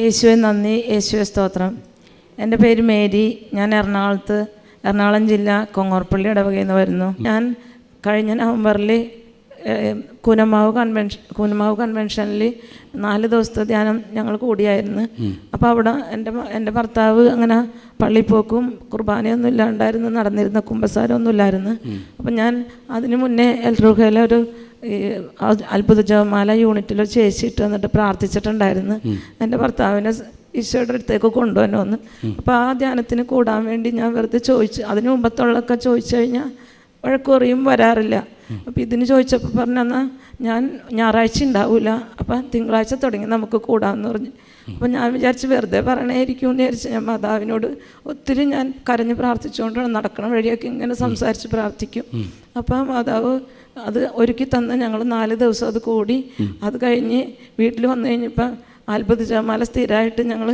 യേശുവെ നന്ദി. യേശുവെ സ്തോത്രം. എന്റെ പേര് മേരി. ഞാൻ എറണാകുളത്ത് എറണാകുളം ജില്ല കൊങ്ങോർപ്പള്ളി ഇടവകയിൽ നിന്ന് വരുന്നു. ഞാൻ കഴിഞ്ഞ നവംബറിൽ കൂനമാവ് കൺവെൻഷൻ കൂനമാവ് കൺവെൻഷനിൽ നാല് ദിവസത്തെ ധ്യാനം ഞങ്ങൾ കൂടിയായിരുന്നു. അപ്പോൾ അവിടെ എന്റെ എന്റെ ഭർത്താവ് അങ്ങനെ പള്ളിപ്പോക്കും കുർബാനയൊന്നും ഇല്ലാണ്ടായിരുന്നു നടന്നിരുന്ന കുമ്പസാരമൊന്നും ഇല്ലായിരുന്നു. അപ്പം ഞാൻ അതിന് മുന്നേ എൽറുഹയിലെ ഒരു ഈ അത്ഭുത ജപമാല യൂണിറ്റിൽ ഒരു ചേച്ചി ഇട്ട് വന്നിട്ട് പ്രാർത്ഥിച്ചിട്ടുണ്ടായിരുന്നു. എന്റെ ഭർത്താവിനെ ഈശോയുടെ അടുത്തേക്ക് കൊണ്ടുവന്നു അപ്പോൾ ആ ധ്യാനത്തിന് കൂടാൻ വേണ്ടി ഞാൻ വെറുതെ ചോദിച്ചു അതിന് മുമ്പത്തുള്ളതൊക്കെ ചോദിച്ചു കഴിഞ്ഞാൽ വഴക്കുറിയും വരാറില്ല. അപ്പോൾ ഇതിന് ചോദിച്ചപ്പോൾ പറഞ്ഞെന്നാൽ ഞാൻ ഞായറാഴ്ച ഉണ്ടാവില്ല അപ്പം തിങ്കളാഴ്ച തുടങ്ങി നമുക്ക് കൂടാമെന്ന് പറഞ്ഞു. അപ്പം ഞാൻ വിചാരിച്ച് വെറുതെ പറയണേയിരിക്കും എന്ന് വിചാരിച്ച് ഞാൻ മാതാവിനോട് ഒത്തിരി ഞാൻ കരഞ്ഞ് പ്രാർത്ഥിച്ചുകൊണ്ടാണ് നടക്കണം വഴിയൊക്കെ ഇങ്ങനെ സംസാരിച്ച് പ്രാർത്ഥിക്കും. അപ്പം മാതാവ് അത് ഒരുക്കി തന്ന് ഞങ്ങൾ നാല് ദിവസം അത് കൂടി അത് കഴിഞ്ഞ് വീട്ടിൽ വന്നു കഴിഞ്ഞപ്പോൾ അത്ഭുത ജമാല സ്ഥിരമായിട്ട് ഞങ്ങൾ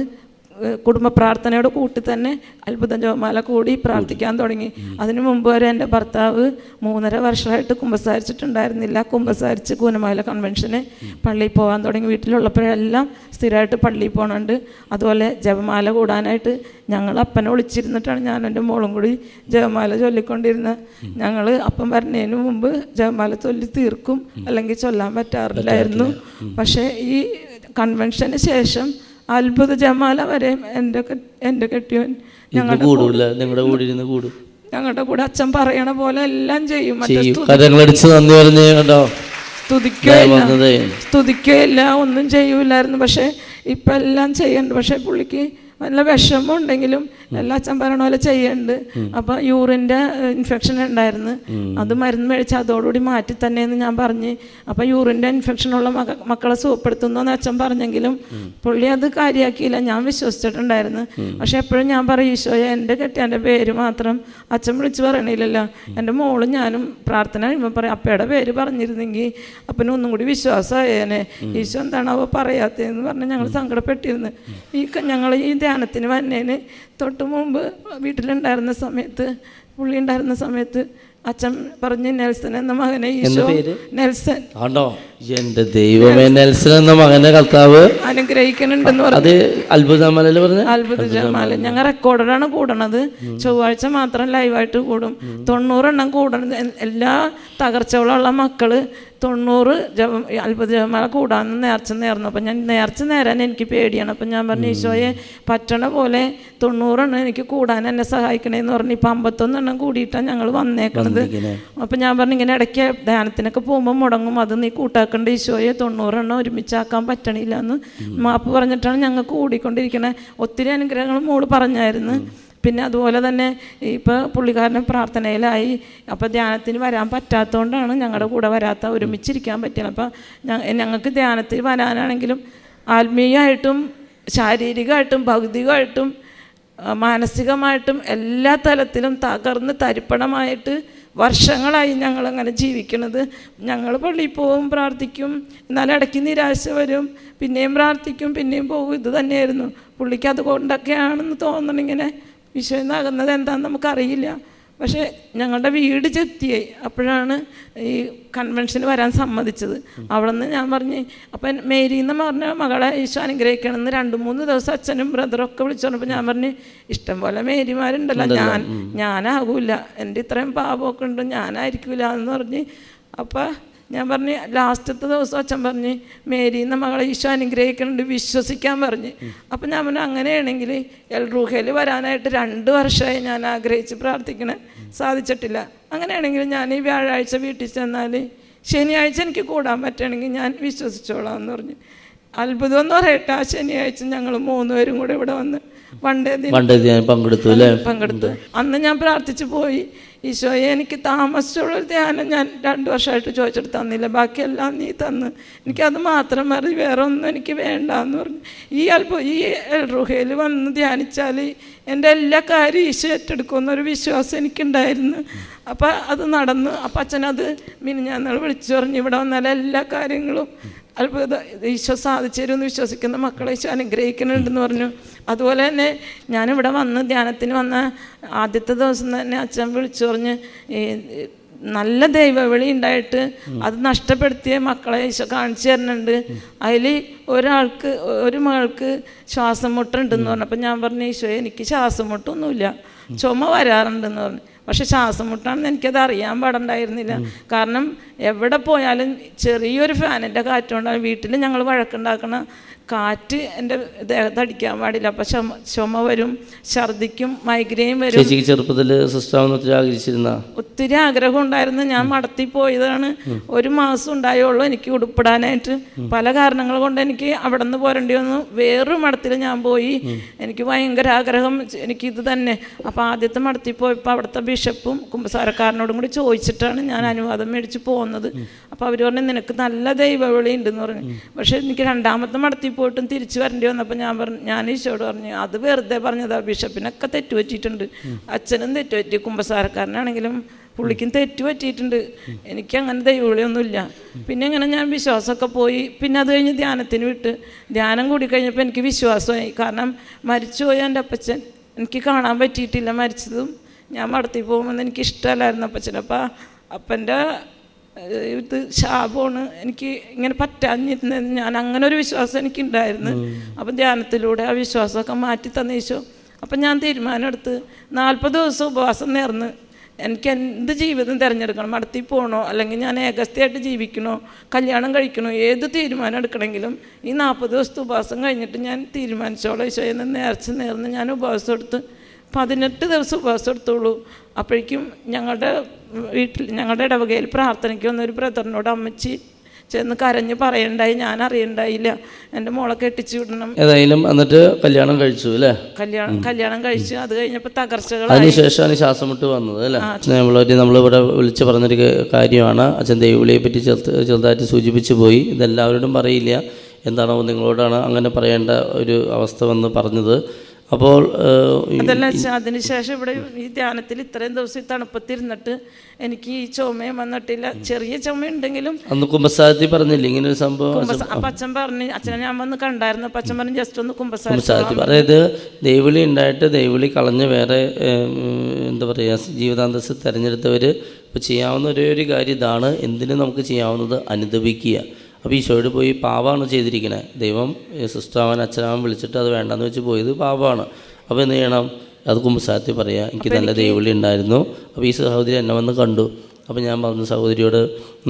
കുടുംബ പ്രാർത്ഥനയോട് കൂട്ടി തന്നെ അത്ഭുതം ജോമാല കൂടി പ്രാർത്ഥിക്കാൻ തുടങ്ങി. അതിനു മുമ്പ് വരെ എന്റെ ഭർത്താവ് മൂന്നര വർഷമായിട്ട് കുമ്പസാരിച്ചിട്ടുണ്ടായിരുന്നില്ല. കുമ്പസാരിച്ച് കൂനമാല കൺവെൻഷന് പള്ളിയിൽ പോകാൻ തുടങ്ങി. വീട്ടിലുള്ളപ്പോഴെല്ലാം സ്ഥിരമായിട്ട് പള്ളിയിൽ പോകണുണ്ട് അതുപോലെ ജപമാല കൂടാനായിട്ട് ഞങ്ങൾ അപ്പനെ വിളിച്ചിരുന്നിട്ടാണ് ഞാൻ എന്റെ മോളും കൂടി ജപമാല ചൊല്ലിക്കൊണ്ടിരുന്നത്. ഞങ്ങൾ അപ്പം വരുന്നതിന് മുമ്പ് ജപമാല ചൊല്ലി തീർക്കും. അല്ലെങ്കിൽ ചൊല്ലാൻ പറ്റാറില്ലായിരുന്നു. പക്ഷേ ഈ കൺവെൻഷന് ശേഷം അത്ഭുത ജമാല വരെ എന്റെ എന്റെ കെട്ടിയവൻ ഞങ്ങളുടെ കൂടൂല നിങ്ങളുടെ കൂടെ ഇരുന്ന് കൂടും. ഞങ്ങളുടെ കൂടെ അച്ഛൻ പറയണ പോലെ എല്ലാം ചെയ്യും. മറ്റേ ചെയ്യും. കഥകളടിച്ച് നന്ദി പറഞ്ഞ് കണ്ടോ സ്തുതിക്കുകയില്ല. ഒന്നും ചെയ്യൂലായിരുന്നു പക്ഷേ ഇപ്പം എല്ലാം ചെയ്യണ്ട്. പക്ഷേ പുള്ളിക്ക് നല്ല വിഷമം ഉണ്ടെങ്കിലും എല്ലാ അച്ഛൻ പറയണ പോലെ ചെയ്യുന്നുണ്ട് അപ്പം യൂറിന്റെ ഇൻഫെക്ഷൻ ഉണ്ടായിരുന്നു. അത് മരുന്ന് മേടിച്ച് അതോടുകൂടി മാറ്റി തന്നെയെന്ന് ഞാൻ പറഞ്ഞ്. അപ്പം യൂറിന്റെ ഇൻഫെക്ഷനുള്ള മക മക്കളെ സുഖപ്പെടുത്തുന്നു എന്ന് അച്ഛൻ പറഞ്ഞെങ്കിലും പുള്ളി അത് കാര്യമാക്കിയില്ല ഞാൻ വിശ്വസിച്ചിട്ടുണ്ടായിരുന്നു. പക്ഷെ എപ്പോഴും ഞാൻ പറയും ഈശോയെ എന്റെ കെട്ടിയന്റെ പേര് മാത്രം അച്ഛൻ വിളിച്ച് പറയണില്ലല്ലോ. എന്റെ മോളും ഞാനും പ്രാർത്ഥന കഴിയുമ്പോൾ പറയും അപ്പയുടെ പേര് പറഞ്ഞിരുന്നെങ്കിൽ അപ്പനൊന്നും കൂടി വിശ്വാസമായേനെ. ഈശോ എന്താണാവോ പറയാത്തതെന്ന് പറഞ്ഞ് ഞങ്ങൾ സങ്കടപ്പെട്ടിരുന്നു. ഈ ഞങ്ങൾ ഈ ധ്യാനത്തിന് വന്നേന് തൊട്ട് മുമ്പ് വീട്ടിലുണ്ടായിരുന്ന സമയത്ത് പുള്ളി ഉണ്ടായിരുന്ന സമയത്ത് അച്ഛൻ പറഞ്ഞു നെൽസൺ എന്ന മകനെ ഈശോ? നെൽസൺ. ആണോ? എന്റെ ദൈവമേ നെൽസൺ എന്ന മകനെ കർത്താവ് അനുഗ്രഹിക്കണുണ്ടെന്ന് പറഞ്ഞു. അത് അത്ഭുതമലയിൽ പറഞ്ഞു? അത്ഭുത ജമാല ഞങ്ങൾ റെക്കോർഡാണ് കൂടണത്. ചൊവ്വാഴ്ച മാത്രം ലൈവായിട്ട് കൂടും. തൊണ്ണൂറെണ്ണം കൂടണത്. എല്ലാ തകർച്ചകളുള്ള മക്കൾ തൊണ്ണൂറ് ജപ അത്ഭുത ജപമാല കൂടാന്ന് നേർച്ച നേർന്നു. അപ്പം ഞാൻ നേർച്ച നേരാൻ എനിക്ക് പേടിയാണ്. അപ്പം ഞാൻ പറഞ്ഞു ഈശോയെ പറ്റണ പോലെ തൊണ്ണൂറെണ്ണം എനിക്ക് കൂടാൻ എന്നെ സഹായിക്കണേന്ന് പറഞ്ഞു. ഇപ്പം അമ്പത്തൊന്നെണ്ണം കൂടിയിട്ടാണ് ഞങ്ങൾ വന്നേക്കുന്നത് അപ്പം ഞാൻ പറഞ്ഞു ഇങ്ങനെ ഇടയ്ക്ക് ധ്യാനത്തിനൊക്കെ പോകുമ്പോൾ മുടങ്ങും. അത് നീ കൂട്ടാക്കേണ്ട ഈശോയെ തൊണ്ണൂറെണ്ണം ഒരുമിച്ചാക്കാൻ പറ്റണില്ല എന്ന് മാപ്പ് പറഞ്ഞിട്ടാണ് ഞങ്ങൾക്ക് കൂടിക്കൊണ്ടിരിക്കണേ. ഒത്തിരി അനുഗ്രഹങ്ങൾ മോൾ പറഞ്ഞായിരുന്നു. പിന്നെ അതുപോലെ തന്നെ ഇപ്പോൾ പുള്ളിക്കാരൻ പ്രാർത്ഥനയിലായി. അപ്പോൾ ധ്യാനത്തിന് വരാൻ പറ്റാത്തതുകൊണ്ടാണ് ഞങ്ങളുടെ കൂടെ വരാത്ത ഒരുമിച്ചിരിക്കാൻ പറ്റിയത്. അപ്പോൾ ഞങ്ങൾക്ക് ധ്യാനത്തിൽ വരാനാണെങ്കിലും ആത്മീയമായിട്ടും ശാരീരികമായിട്ടും ഭൗതികമായിട്ടും മാനസികമായിട്ടും എല്ലാ തലത്തിലും തകർന്ന് തരിപ്പണമായിട്ട് വർഷങ്ങളായി ഞങ്ങളങ്ങനെ ജീവിക്കണത്. ഞങ്ങൾ പള്ളിയിൽ പോവും പ്രാർത്ഥിക്കും എന്നാൽ ഇടയ്ക്ക് നിരാശ വരും. പിന്നെയും പ്രാർത്ഥിക്കും പിന്നെയും പോകും. ഇത് തന്നെയായിരുന്നു. പുള്ളിക്ക് അതുകൊണ്ടൊക്കെയാണെന്ന് തോന്നണിങ്ങനെ വിശ്വനാകുന്നത് എന്താണെന്ന് നമുക്കറിയില്ല. പക്ഷേ ഞങ്ങളുടെ വീട് ചെത്തിയായി. അപ്പോഴാണ് ഈ കൺവെൻഷന് വരാൻ സമ്മതിച്ചത്. അവിടെ നിന്ന് ഞാൻ പറഞ്ഞ് അപ്പം മേരി എന്ന് പറഞ്ഞ മകളെ ഈശോ അനുഗ്രഹിക്കണമെന്ന് രണ്ട് മൂന്ന് ദിവസം അച്ഛനും ബ്രദറും ഒക്കെ വിളിച്ചു പറഞ്ഞപ്പോൾ ഞാൻ പറഞ്ഞ് ഇഷ്ടം പോലെ മേരിമാരുണ്ടല്ലോ ഞാൻ ഞാനാകൂല. എന്റെ ഇത്രയും പാപമൊക്കെ ഉണ്ട് ഞാനായിരിക്കില്ല എന്ന് പറഞ്ഞ്. അപ്പം ഞാൻ പറഞ്ഞ് ലാസ്റ്റത്തെ ദിവസം അച്ഛൻ പറഞ്ഞ് മേരി എന്ന മകളെ ഈശോ അനുഗ്രഹിക്കുന്നുണ്ട് വിശ്വസിക്കാൻ പറഞ്ഞ്. അപ്പം ഞാൻ പറഞ്ഞു അങ്ങനെയാണെങ്കിൽ എൽ റൂഹയിൽ വരാനായിട്ട് രണ്ട് വർഷമായി ഞാൻ ആഗ്രഹിച്ച് പ്രാർത്ഥിക്കണേ സാധിച്ചിട്ടില്ല. അങ്ങനെയാണെങ്കിൽ ഞാൻ ഈ വ്യാഴാഴ്ച വീട്ടിൽ ചെന്നാൽ ശനിയാഴ്ച എനിക്ക് കൂടാൻ പറ്റുകയാണെങ്കിൽ ഞാൻ വിശ്വസിച്ചോളാം എന്ന് പറഞ്ഞു. അത്ഭുതം എന്ന് പറയട്ടെ. ആ ശനിയാഴ്ച ഞങ്ങൾ മൂന്നുപേരും കൂടെ ഇവിടെ വന്ന് വണ്ടേ പങ്കെടുത്തു അല്ലേ? പങ്കെടുത്തു. അന്ന് ഞാൻ പ്രാർത്ഥിച്ചു പോയി. ഈശോയെ എനിക്ക് താമസിച്ചുള്ള ഒരു ധ്യാനം ഞാൻ രണ്ട് വർഷമായിട്ട് ചോദിച്ചിട്ട് തന്നില്ല. ബാക്കിയെല്ലാം നീ തന്ന്. എനിക്കത് മാത്രം മതി വേറെ ഒന്നും എനിക്ക് വേണ്ട എന്ന് പറഞ്ഞു. ഈ അല്പം ഈ റുഹയിൽ വന്ന് ധ്യാനിച്ചാൽ എന്റെ എല്ലാ കാര്യവും ഈശോ ഏറ്റെടുക്കുമെന്നൊരു വിശ്വാസം എനിക്കുണ്ടായിരുന്നു. അപ്പം അത് നടന്നു. അപ്പം അച്ഛനത് മിനിഞ്ഞാന്നാൾ വിളിച്ചു പറഞ്ഞു. ഇവിടെ വന്നാൽ എല്ലാ കാര്യങ്ങളും അത്ഭുത ഈശോ സാധിച്ചു എന്ന് വിശ്വസിക്കുന്ന. മക്കളെ ഈശോ അനുഗ്രഹിക്കുന്നുണ്ടെന്ന് പറഞ്ഞു. അതുപോലെ തന്നെ ഞാനിവിടെ വന്ന് ധ്യാനത്തിന് വന്ന ആദ്യത്തെ ദിവസം തന്നെ അച്ഛൻ വിളിച്ചു പറഞ്ഞ് നല്ല ദൈവവിളി ഉണ്ടായിട്ട് അത് നഷ്ടപ്പെടുത്തിയ മക്കളെ ഈശോ കാണിച്ചു തരുന്നുണ്ട്. അതിൽ ഒരാൾക്ക് ഒരു മകൾക്ക് ശ്വാസം മുട്ടുണ്ടെന്ന് പറഞ്ഞു. അപ്പം ഞാൻ പറഞ്ഞു ഈശോ എനിക്ക് ശ്വാസം മുട്ടൊന്നുമില്ല. ചുമ വരാറുണ്ടെന്ന് പറഞ്ഞു. പക്ഷെ ശ്വാസം മുട്ടാണെന്ന് എനിക്കത് അറിയാൻ പാടുണ്ടായിരുന്നില്ല. കാരണം എവിടെ പോയാലും ചെറിയൊരു ഫാനിന്റെ കാറ്റുകൊണ്ടാണ് വീട്ടിൽ ഞങ്ങൾ വഴക്കുണ്ടാക്കണ കാറ്റ് എന്റെ ദേഹത്ത് അടിക്കാൻ പാടില്ല. അപ്പം ചുമ ചുമ വരും ഛർദിക്കും മൈഗ്രെയിൻ വരും. ചേച്ചിക്ക് ചെറുപ്പത്തിൽ ഒത്തിരി ആഗ്രഹിച്ചിരുന്ന? ഒത്തിരി ആഗ്രഹം ഉണ്ടായിരുന്നു. ഞാൻ മടത്തി പോയതാണ്. ഒരു മാസം ഉണ്ടായുള്ളൂ എനിക്ക് ഉടുപ്പിടാനായിട്ട്. പല കാരണങ്ങൾ കൊണ്ട് എനിക്ക് അവിടെ നിന്ന് പോരേണ്ടി വന്നു. വേറൊരു മഠത്തിൽ ഞാൻ പോയി. എനിക്ക് ഭയങ്കര ആഗ്രഹം എനിക്ക് ഇത് തന്നെ. അപ്പോൾ ആദ്യത്തെ മടത്തി പോയപ്പോൾ അവിടുത്തെ ബിഷപ്പും കുമ്പസാരക്കാരനോടും കൂടി ചോദിച്ചിട്ടാണ് ഞാൻ അനുവാദം മേടിച്ച് പോകുന്നത് അപ്പോൾ അവർ പറഞ്ഞു നിനക്ക് നല്ല ദൈവവിളി ഉണ്ടെന്ന് പറഞ്ഞു. പക്ഷേ എനിക്ക് രണ്ടാമത്തെ മടത്തിൽ പോയിട്ടും തിരിച്ചു വരേണ്ടി വന്നപ്പോൾ ഞാൻ പറഞ്ഞു ഞാൻ ഈശോട് പറഞ്ഞു അത് വെറുതെ പറഞ്ഞതാ ബിഷപ്പിനൊക്കെ തെറ്റുപറ്റിയിട്ടുണ്ട് അച്ഛനും തെറ്റുപറ്റി കുമ്പസാരക്കാരനാണെങ്കിലും പുള്ളിക്കും തെറ്റുപറ്റിയിട്ടുണ്ട് എനിക്ക് അങ്ങനെ ദൈവവിളിയൊന്നുമില്ല. പിന്നെ ഇങ്ങനെ ഞാൻ വിശ്വാസമൊക്കെ പോയി. പിന്നെ അത് കഴിഞ്ഞ് ധ്യാനത്തിന് വിട്ട് ധ്യാനം കൂടി കഴിഞ്ഞപ്പോൾ എനിക്ക് വിശ്വാസമായി. കാരണം മരിച്ചുപോയ എന്റെ അപ്പച്ചൻ എനിക്ക് കാണാൻ പറ്റിയിട്ടില്ല മരിച്ചതും. ഞാൻ മടത്തി പോകുമെന്ന് എനിക്ക് ഇഷ്ടമല്ലായിരുന്നു അപ്പച്ചൻ. അപ്പം അപ്പന്റെ ഇത് ശാപമാണ്. എനിക്ക് ഇങ്ങനെ പറ്റാഞ്ഞിരുന്നത്. ഞാൻ അങ്ങനെ ഒരു വിശ്വാസം എനിക്കുണ്ടായിരുന്നു. അപ്പം ധ്യാനത്തിലൂടെ ആ വിശ്വാസമൊക്കെ മാറ്റി തന്നേശോ അപ്പം ഞാൻ തീരുമാനം എടുത്ത് നാൽപ്പത് ദിവസം ഉപവാസം നേർന്ന് എനിക്ക് എന്ത് ജീവിതം തിരഞ്ഞെടുക്കണം? മടത്തിൽ പോകണോ അല്ലെങ്കിൽ ഞാൻ ഏകസ്ഥയായിട്ട് ജീവിക്കണോ? കല്യാണം കഴിക്കണോ? ഏത് തീരുമാനം എടുക്കണമെങ്കിലും ഈ നാൽപ്പത് ദിവസത്തെ ഉപവാസം കഴിഞ്ഞിട്ട് ഞാൻ തീരുമാനിച്ചോളൂ ഈശോ എന്ന് നേർച്ച നേർന്ന് ഞാൻ ഉപവാസം എടുത്ത് പതിനെട്ട് ദിവസം ഉപവാസം എടുത്തോളൂ അപ്പോഴേക്കും ഞങ്ങളുടെ വീട്ടിൽ ഞങ്ങളുടെ ഇടവകയിൽ പ്രാർത്ഥനയ്ക്ക് വന്ന ഒരു ബ്രദറിനോട് അമ്മച്ചി ചെന്ന് കരഞ്ഞ് പറയണ്ടായി ഞാൻ അറിയണ്ടായില്ല എന്റെ മോളെ കെട്ടിച്ചു വിടണം. ഏതായാലും എന്നിട്ട് കല്യാണം കഴിച്ചു അല്ലേ? കല്യാണം കല്യാണം കഴിച്ചു അത് കഴിഞ്ഞപ്പോൾ തകർച്ചകൾ അതിനുശേഷമാണ് ശ്വാസം വിട്ട് വന്നത് അല്ലേ? നമ്മളൊരു നമ്മളിവിടെ വിളിച്ച് പറഞ്ഞൊരു കാര്യമാണ്. അച്ഛൻ ദൈവവിളിയെ പറ്റി ചെറുത്ത് ചെറുതായിട്ട് സൂചിപ്പിച്ചു പോയി. ഇതെല്ലാവരോടും പറയില്ല. എന്താണോ നിങ്ങളോടാണ് അങ്ങനെ പറയേണ്ട ഒരു അവസ്ഥ വന്ന് പറഞ്ഞത്. അപ്പോൾ അതല്ല അതിനുശേഷം ഇവിടെ ഈ ധ്യാനത്തിൽ ഇത്രയും ദിവസം ഈ തണുപ്പത്തിരുന്നിട്ട് എനിക്ക് ഈ ചുമയും വന്നിട്ടില്ല. ചെറിയ ചുമ ഉണ്ടെങ്കിലും അന്ന് കുമ്പസാരത്തിൽ പറഞ്ഞില്ലേ ഇങ്ങനെ ഒരു സംഭവം അപ്പം അച്ഛൻ പറഞ്ഞു അച്ഛനെ ഞാൻ വന്ന് കണ്ടായിരുന്നു. അപ്പം അച്ഛൻ പറഞ്ഞു ജസ്റ്റ് ഒന്ന് കുമ്പസാരിച്ചു കുമ്പസാരത്തിൽ അതായത് ദൈവളി ഉണ്ടായിട്ട് ദൈവളി കളഞ്ഞ് വേറെ എന്താ പറയുക ജീവിതാന്തസ് തിരഞ്ഞെടുത്തവർ ഇപ്പോൾ ചെയ്യാവുന്ന ഒരേ ഒരു കാര്യം ഇതാണ്. എന്തിനും നമുക്ക് ചെയ്യാവുന്നത് അനുദപിക്കുക. അപ്പോൾ ഈശോയോട് പോയി പാവമാണ് ചെയ്തിരിക്കുന്നത് ദൈവം സിസ്റ്ററാവൻ അച്ഛനാവൻ വിളിച്ചിട്ട് അത് വേണ്ടെന്ന് വെച്ച് പോയത് പാവമാണ് അപ്പോൾ എന്ത് ചെയ്യണം? അത് കുമ്പസാരത്തിൽ പറയാം എനിക്ക് നല്ല ദൈവവിളി ഉണ്ടായിരുന്നു. അപ്പോൾ ഈ സഹോദരി എന്നെ വന്ന് കണ്ടു. അപ്പോൾ ഞാൻ പറഞ്ഞു സഹോദരിയോട്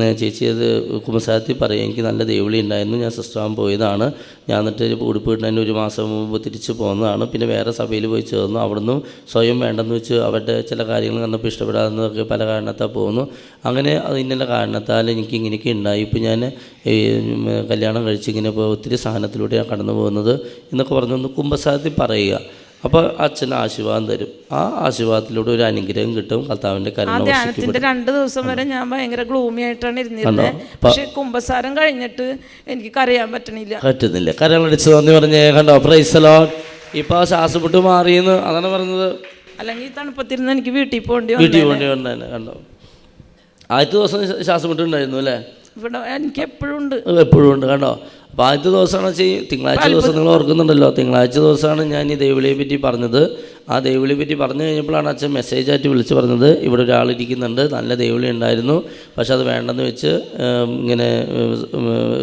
"ഏ, ചേച്ചി അത് കുമ്പസാരത്തിൽ പറയാം. എനിക്ക് നല്ല ദേവിളി ഉണ്ടായിരുന്നു. ഞാൻ സിസ്റ്ററാൻ പോയതാണ്. ഞാൻ എന്നിട്ട് ഉടുപ്പ് കിട്ടുന്നതിന് ഒരു മാസം മുമ്പ് തിരിച്ച് പോകുന്നതാണ് പിന്നെ വേറെ സഭയിൽ പോയി ചേർന്നു. അവിടുന്ന് സ്വയം വേണ്ടെന്ന് വെച്ച് അവരുടെ ചില കാര്യങ്ങൾ കണ്ടപ്പോൾ ഇഷ്ടപ്പെടാതെന്നൊക്കെ പല കാരണത്താൽ പോകുന്നു അങ്ങനെ അതിന്റെ കാരണത്താൽ എനിക്ക് ഇങ്ങനെയൊക്കെ ഉണ്ടായി. ഇപ്പോൾ ഞാൻ കല്യാണം കഴിച്ച് ഇങ്ങനെ ഇപ്പോൾ ഒത്തിരി സാധനത്തിലൂടെയാണ് കടന്നു പോകുന്നത് എന്നൊക്കെ പറഞ്ഞൊന്ന് കുമ്പസാരത്തിൽ പറയുക. അപ്പോൾ അച്ഛൻ ആശീർവാദം തരും. ആ ആശീർവാദത്തിലൂടെ ഒരു അനുഗ്രഹം കിട്ടും. കരുണ ധ്യാനത്തിന്റെ രണ്ട് ദിവസം വരെ ഞാൻ ഭയങ്കര ഗ്ലൂമി ആയിട്ടാണ് ഇരുന്നിരുന്നത് പക്ഷേ കുമ്പസാരം കഴിഞ്ഞിട്ട് എനിക്ക് കരയാൻ പറ്റണില്ല. പറ്റുന്നില്ല. കരളടിച്ചു നന്ദി പറഞ്ഞേ കണ്ടോ? പ്രൈസലോ ഇപ്പൊ ആ ശ്വാസമുട്ട് മാറിയെന്ന് അതാണ് പറഞ്ഞത്. അല്ലെങ്കിൽ തണുപ്പത്തിരുന്ന് എനിക്ക് വീട്ടിൽ പോകേണ്ടി വീട്ടിൽ വന്നു പോകേണ്ടി വന്നേനെ കണ്ടോ? ആദ്യത്തെ ദിവസം ശ്വാസപ്പെട്ടുണ്ടായിരുന്നു അല്ലേ? ഇവിടെ എനിക്ക് എപ്പോഴും ഉണ്ട്. എപ്പോഴും ഉണ്ട് കണ്ടോ? അപ്പോൾ ആദ്യത്തെ ദിവസമാണ് ചെയ്യും തിങ്കളാഴ്ച ദിവസം നിങ്ങൾ ഓർക്കുന്നുണ്ടല്ലോ. തിങ്കളാഴ്ച ദിവസമാണ് ഞാൻ ഈ ദേവിളിയെ പറ്റി പറഞ്ഞത്. ആ ദേവിളിയെ പറ്റി പറഞ്ഞു കഴിഞ്ഞപ്പോഴാണ് അച്ഛൻ മെസ്സേജായിട്ട് വിളിച്ച് പറഞ്ഞത്. ഇവിടെ ഒരാൾ ഇരിക്കുന്നുണ്ട്. നല്ല ദേവിളി ഉണ്ടായിരുന്നു. പക്ഷെ അത് വേണ്ടെന്ന് വെച്ച് ഇങ്ങനെ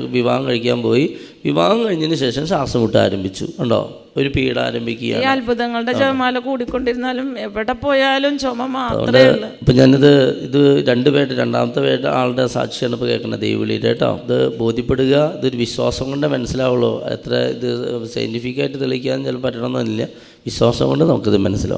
വിവാഹം കഴിക്കാൻ പോയി. വിവാഹം കഴിഞ്ഞതിന് ശേഷം ശ്വാസം മുട്ട് ആരംഭിച്ചു. കണ്ടോ? ഒരു പീഡ ഈ ആരംഭിക്കുകയാണ് അത്ഭുതങ്ങളുടെ ചുമല കൂടിക്കൊണ്ടിരുന്നാലും എവിടെ പോയാലും ചുമ മാത്രമേ ഉള്ളൂ. ഇപ്പം ഞാനിത് ഇത് രണ്ട് പേരുടെ രണ്ടാമത്തെ പേരുടെ ആളുടെ സാക്ഷിയാണ് ഇപ്പോൾ കേൾക്കുന്നത് ദൈവവിളിയുടെ കേട്ടോ. ഇത് ബോധ്യപ്പെടുക ഇതൊരു വിശ്വാസം കൊണ്ടേ മനസ്സിലാവുള്ളൂ. എത്ര ഇത് സയന്റിഫിക്കായിട്ട് തെളിയിക്കാൻ ചിലപ്പോൾ പറ്റണമെന്നില്ല വിശ്വാസം കൊണ്ട് നമുക്കിത് മനസ്സിലാവും.